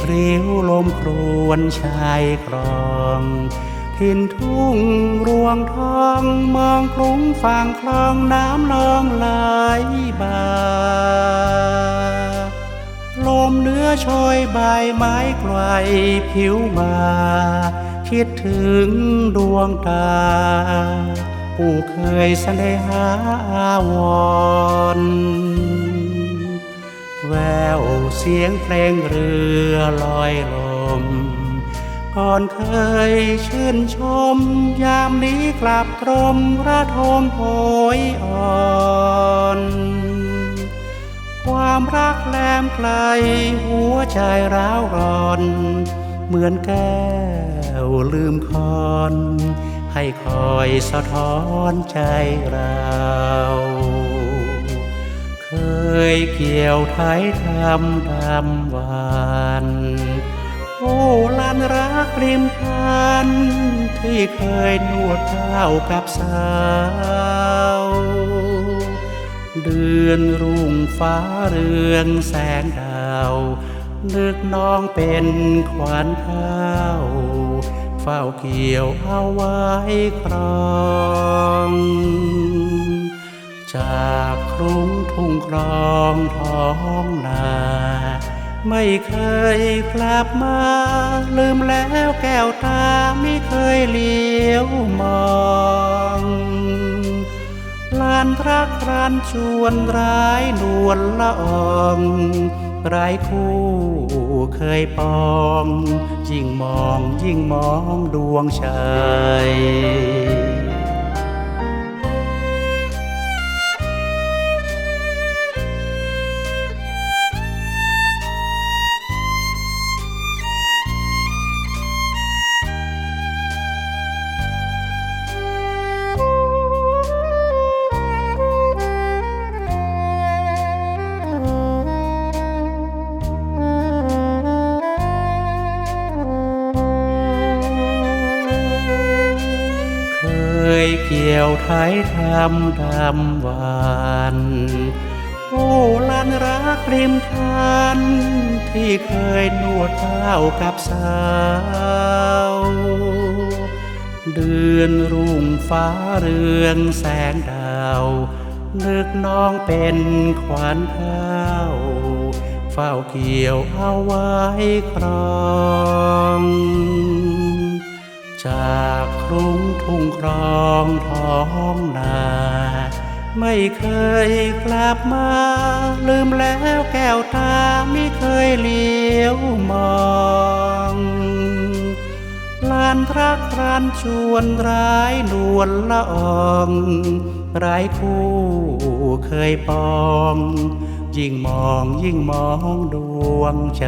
พริ้วลมครวนชายครองทินทุ่งรวงทองมองกรุงฝั่งคลองน้ำนองไหลบ่าลมเนื้อโชยใบไม้ไกลผิวมา คิดถึงดวงตา ผู้เคยเสน่หาอาวรณ์ เสียงเพลงเรือลอยลม ก่อนเคยชื่นชม ยามนี้กลับตรมระทมโหยอ่อนความรักแหลมไกลหัวใจร้าวร้อน เหมือนแก้วลืมคอน ให้คอยสะท้อนใจเรา ยเกี่ยวไทยทำดำหวานโอ้ลันรักริมทานที่เคยนวดเท้ากับสาว เดือนรุ่งฟ้าเรืองแสงดาวนึกน้องเป็นขวัญข้าวเฝ้าเกี่ยวเอาไว้ครอง จากครุ่ง รองท้องนา ไม่เคยกลับมา ลืมแล้วแก้วตาไม่เคยเลี้ยวมองลานรักรันชวนร้ายนวลละอองไรคู่เคยปอง ยิ่งมองยิ่งมองดวงใจ ยเกี่ยวไทยทำดำหวานโอ้ลันรักริมทานที่เคยนวดเท้ากับสาว เดือนรุ่งฟ้าเรืองแสงดาว นึกน้องเป็นขวัญข้าวเฝ้าเกี่ยวเอาไว้ครองจาก รุ้งทุ่งครองท้องนา ไม่เคยกลับมา ลืมแล้วแก้วตาไม่เคยเลี้ยวมองลานรักรันชวนร้ายนวลละอองไรคู่เคยปอง ยิ่งมองยิ่งมองดวงใจ